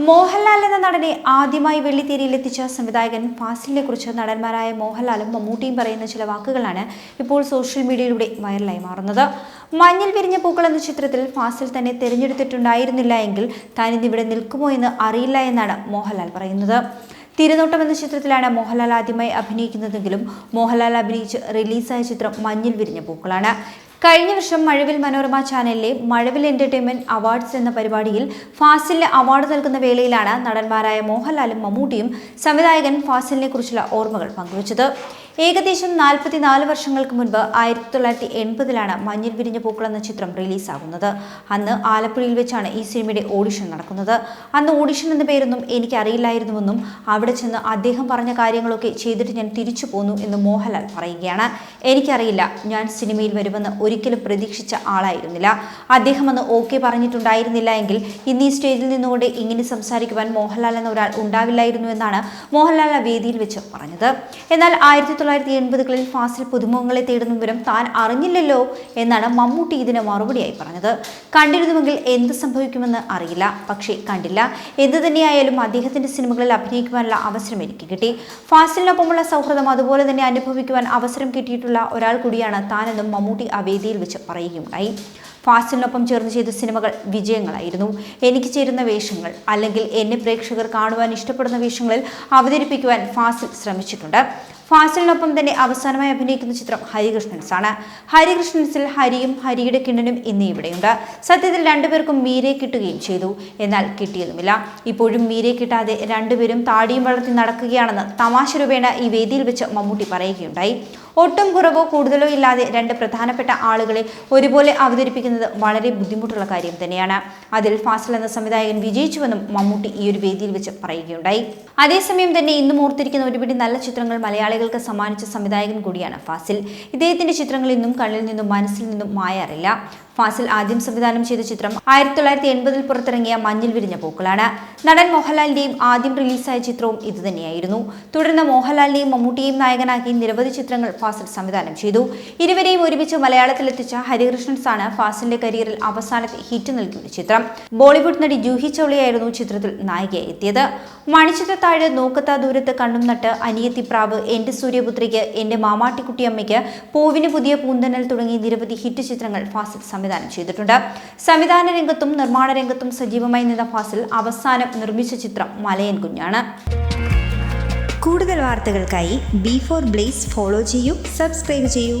മോഹൻലാൽ എന്ന നടനെ ആദ്യമായി വെള്ളിത്തിരയിലെത്തിച്ച സംവിധായകൻ ഫാസിലിനെ കുറിച്ച് നടന്മാരായ മോഹൻലാലും മമ്മൂട്ടിയും പറയുന്ന ചില വാക്കുകളാണ് ഇപ്പോൾ സോഷ്യൽ മീഡിയയിലൂടെ വൈറലായി മാറുന്നത്. മഞ്ഞിൽ വിരിഞ്ഞ പൂക്കൾ എന്ന ചിത്രത്തിൽ ഫാസിൽ തന്നെ തിരഞ്ഞെടുത്തിട്ടുണ്ടായിരുന്നില്ല എങ്കിൽ താൻ ഇന്നിവിടെ നിൽക്കുമോ എന്ന് അറിയില്ല എന്നാണ് മോഹൻലാൽ പറയുന്നത്. തിരുനോട്ടം എന്ന ചിത്രത്തിലാണ് മോഹൻലാൽ ആദ്യമായി അഭിനയിക്കുന്നതെങ്കിലും മോഹൻലാൽ അഭിനയിച്ച് റിലീസായ ചിത്രം മഞ്ഞിൽ വിരിഞ്ഞ പൂക്കളാണ്. കഴിഞ്ഞ വർഷം മഴവിൽ മനോരമ ചാനലിലെ മഴവിൽ എന്റർടൈൻമെന്റ് അവാർഡ്സ് എന്ന പരിപാടിയിൽ ഫാസിലിന് അവാർഡ് നൽകുന്ന വേളയിലാണ് നടന്മാരായ മോഹൻലാലും മമ്മൂട്ടിയും സംവിധായകൻ ഫാസിലിനെ കുറിച്ചുള്ള ഓർമ്മകൾ പങ്കുവച്ചത്. ഏകദേശം നാൽപ്പത്തിനാല് വർഷങ്ങൾക്ക് മുൻപ് ആയിരത്തി തൊള്ളായിരത്തി എൺപതിലാണ് മഞ്ഞിൽ വിരിഞ്ഞ പൂക്കൾ എന്ന ചിത്രം റിലീസാകുന്നത്. അന്ന് ആലപ്പുഴയിൽ വെച്ചാണ് ഈ സിനിമയുടെ ഓഡിഷൻ നടക്കുന്നത്. അന്ന് ഓഡിഷൻ എന്ന പേരൊന്നും എനിക്കറിയില്ലായിരുന്നുവെന്നും അവിടെ ചെന്ന് അദ്ദേഹം പറഞ്ഞ കാര്യങ്ങളൊക്കെ ചെയ്തിട്ട് ഞാൻ തിരിച്ചു പോന്നു എന്ന് മോഹൻലാൽ പറയുകയാണ്. എനിക്കറിയില്ല ഞാൻ സിനിമയിൽ വരുമെന്ന് ഒരിക്കലും പ്രതീക്ഷിച്ച ആളായിരുന്നില്ല. അദ്ദേഹം അന്ന് ഓക്കെ പറഞ്ഞിട്ടുണ്ടായിരുന്നില്ല എങ്കിൽ ഇന്ന് ഈ സ്റ്റേജിൽ നിന്നുകൊണ്ട് ഇങ്ങനെ സംസാരിക്കുവാൻ മോഹൻലാൽ എന്ന ഒരാൾ ഉണ്ടാവില്ലായിരുന്നു എന്നാണ് മോഹൻലാൽ വേദിയിൽ വെച്ച് പറഞ്ഞത്. എന്നാൽ ആയിരത്തി തൊള്ളായിരത്തി എൺപതുകളിൽ ഫാസിൽ പുതുമുഖങ്ങളെ തേടുന്ന വിവരം താൻ അറിഞ്ഞില്ലല്ലോ എന്നാണ് മമ്മൂട്ടി ഇതിന് മറുപടിയായി പറഞ്ഞത്. കണ്ടിരുന്നുവെങ്കിൽ എന്ത് സംഭവിക്കുമെന്ന് അറിയില്ല. പക്ഷേ കണ്ടില്ല. എന്ത് തന്നെയായാലും അദ്ദേഹത്തിന്റെ സിനിമകളിൽ അഭിനയിക്കുവാനുള്ള അവസരം എനിക്ക് കിട്ടി. ഫാസിലിനൊപ്പമുള്ള സൗഹൃദം അതുപോലെ തന്നെ അനുഭവിക്കുവാൻ അവസരം കിട്ടിയിട്ടുള്ള ഒരാൾ കൂടിയാണ് താനെന്നും മമ്മൂട്ടി ആ വെച്ച് പറയുകയുണ്ടായി. ഫാസ്റ്റിനൊപ്പം ചേർന്ന് ചെയ്ത സിനിമകൾ വിജയങ്ങളായിരുന്നു. എനിക്ക് ചേരുന്ന വേഷങ്ങൾ അല്ലെങ്കിൽ എന്നെ പ്രേക്ഷകർ കാണുവാൻ ഇഷ്ടപ്പെടുന്ന വേഷങ്ങളിൽ അവതരിപ്പിക്കുവാൻ ഫാസിൽ ശ്രമിച്ചിട്ടുണ്ട്. ഫാസിലിനൊപ്പം തന്നെ അവസാനമായി അഭിനയിക്കുന്ന ചിത്രം ഹരികൃഷ്ണൻസ് ആണ് ഹരികൃഷ്ണൻസിൽ ഹരിയും ഹരിയുടെ കിണ്ണനും ഇന്ന് ഇവിടെയുണ്ട്. സത്യത്തിൽ രണ്ടുപേർക്കും മീരെ കിട്ടുകയും ചെയ്തു. എന്നാൽ കിട്ടിയതുമില്ല. ഇപ്പോഴും മീരെ കിട്ടാതെ രണ്ടുപേരും താടിയും വളർത്തി നടക്കുകയാണെന്ന് തമാശ രൂപേണ ഈ വേദിയിൽ വെച്ച് മമ്മൂട്ടി പറയുകയുണ്ടായി. ഒട്ടും കുറവോ കൂടുതലോ ഇല്ലാതെ രണ്ട് പ്രധാനപ്പെട്ട ആളുകളെ ഒരുപോലെ അവതരിപ്പിക്കുന്നത് വളരെ ബുദ്ധിമുട്ടുള്ള കാര്യം തന്നെയാണ്. അതിൽ ഫാസിൽ എന്ന സംവിധായകൻ വിജയിച്ചുവെന്നും മമ്മൂട്ടി ഈ ഒരു വേദിയിൽ വെച്ച് പറയുകയുണ്ടായി. അതേസമയം തന്നെ ഇന്നും ഓർത്തിരിക്കുന്ന ഒരുപിടി നല്ല ചിത്രങ്ങൾ മലയാളികൾക്ക് സമ്മാനിച്ച സംവിധായകൻ കൂടിയാണ് ഫാസിൽ. ഇദ്ദേഹത്തിന്റെ ചിത്രങ്ങൾ ഇന്നും കണ്ണിൽ നിന്നും മനസ്സിൽ നിന്നും മായാറില്ല. ഫാസിൽ ആദ്യം സംവിധാനം ചെയ്ത ചിത്രം ആയിരത്തി തൊള്ളായിരത്തി എൺപതിൽ പുറത്തിറങ്ങിയ മഞ്ഞിൽ വിരിഞ്ഞ പൂക്കളാണ്. നടൻ മോഹൻലാലിന്റെയും ആദ്യം റിലീസായ ചിത്രവും ഇതുതന്നെയായിരുന്നു തുടർന്ന് മോഹൻലാലിനെയും മമ്മൂട്ടിയെയും നായകനാക്കി നിരവധി ചിത്രങ്ങൾ ഫാസിൽ സംവിധാനം ചെയ്തു. ഇരുവരെയും ഒരുമിച്ച് മലയാളത്തിലെത്തിച്ച ഹരികൃഷ്ണൻസ് ആണ് ഫാസിലിന്റെ കരിയറിൽ അവസാനത്തെ ഹിറ്റ് നൽകിയ ചിത്രം. ബോളിവുഡ് നടി ജൂഹി ചൗളയായിരുന്നു ചിത്രത്തിൽ നായികയായി എത്തിയത്. മണിച്ചിത്രത്താഴ് നോക്കത്താ ദൂരത്ത് കണ്ണും നട്ട് അനിയത്തി പ്രാവ് എന്റെ സൂര്യപുത്രിക്ക് എന്റെ മാമാട്ടിക്കുട്ടിയമ്മയ്ക്ക് പൂവിന് പുതിയ പൂന്തനൽ തുടങ്ങി നിരവധി ഹിറ്റ് ചിത്രങ്ങൾ ഫാസിൽ സംവിധാനം ചെയ്തിട്ടുണ്ട്. സംവിധാന രംഗത്തും നിർമ്മാണ രംഗത്തും സജീവമായി നിന്ന ഫാസിൽ അവസാനം നിർമ്മിച്ച ചിത്രം മലയൻ കുഞ്ഞാണ്. കൂടുതൽ വാർത്തകൾക്കായി ബി ഫോർ ബ്ലേസ് ഫോളോ ചെയ്യൂ സബ്സ്ക്രൈബ് ചെയ്യൂ.